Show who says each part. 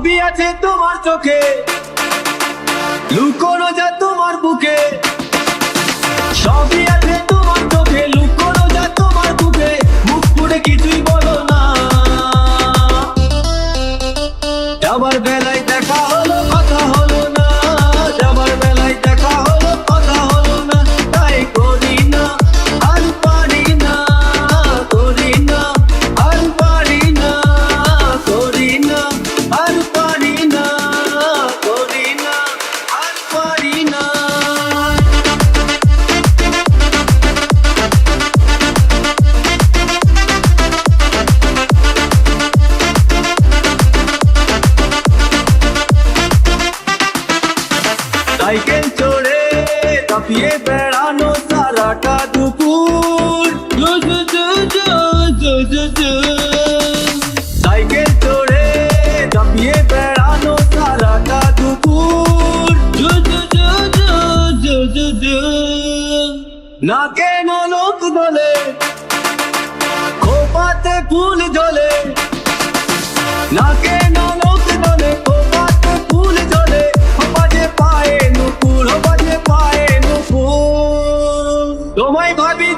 Speaker 1: সবই আছে তোমার চোখে। লুকোনো যা তোমার বুকে। সবই আছে তোমার চোখে, লুকোনো যা তোমার বুকে। মুখ পুড়ে কিছুই বলো না। আবার বেলায় দেখা হলো সাইকেল চড়ে কাঁপিয়ে বেড়ানো সারাটা দুপুর। সাইকেল চড়ে কাঁপিয়ে বেড়ানো সারাটা দুপুর জু জু জু জু জু জু জু। না কেন লোক বলে, খোপাতে ফুল তোমায় ভাবি